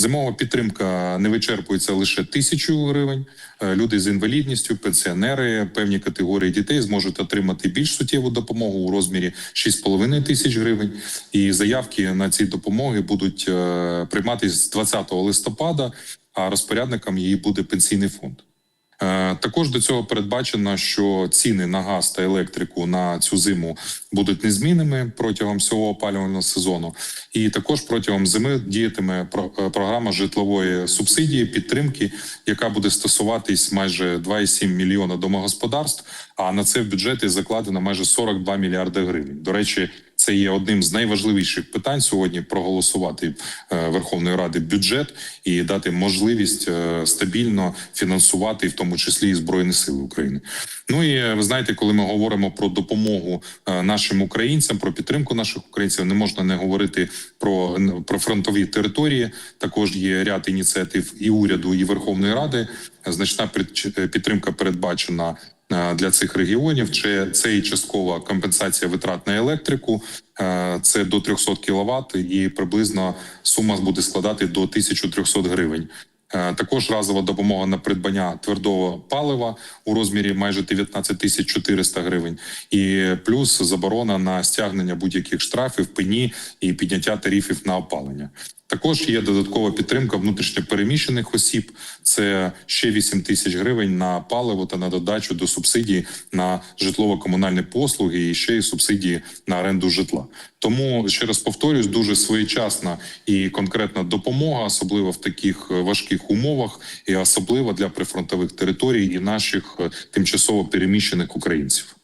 Зимова підтримка не вичерпується лише тисячу гривень. Е, Люди з інвалідністю, пенсіонери, певні категорії дітей зможуть отримати більш суттєву допомогу у розмірі 6,5 тисяч гривень. І заявки на ці допомоги будуть е, прийматися з 20 листопада. А розпорядником її буде пенсійний фонд. Е, Також до цього передбачено, що ціни на газ та електрику на цю зиму будуть незмінними протягом всього опалювального сезону. І також протягом зими діятиме е, програма житлової субсидії підтримки, яка буде стосуватись майже 2,7 мільйона домогосподарств. А на це в бюджеті закладено майже 42 мільярди гривень. До речі, це є одним з найважливіших питань сьогодні проголосувати е, Верховної Ради бюджет і дати можливість е, стабільно фінансувати, в тому числі і збройні сили України. Ну і ви знаєте, коли ми говоримо про допомогу е, нашим українцям, про підтримку наших українців, не можна не говорити про, про фронтові території. Також є ряд ініціатив і уряду, і Верховної Ради. Значна підтримка передбачена для цих регіонів. Чи це і часткова компенсація витрат на електрику, е, це до 300 кВт, і приблизно сума буде складати до 1300 гривень. Е, Також разова допомога на придбання твердого палива у розмірі майже 19 тисяч 400 гривень, і плюс заборона на стягнення будь-яких штрафів, пені і підняття тарифів на опалення. Також є додаткова підтримка внутрішньопереміщених осіб. Це ще 8 тисяч гривень на паливо та на додачу до субсидій на житлово-комунальні послуги і ще й субсидії на оренду житла. Тому ще раз повторюсь, дуже своєчасна і конкретна допомога, особливо в таких е, важких умовах, і особливо для прифронтових територій і наших е, тимчасово переміщених українців.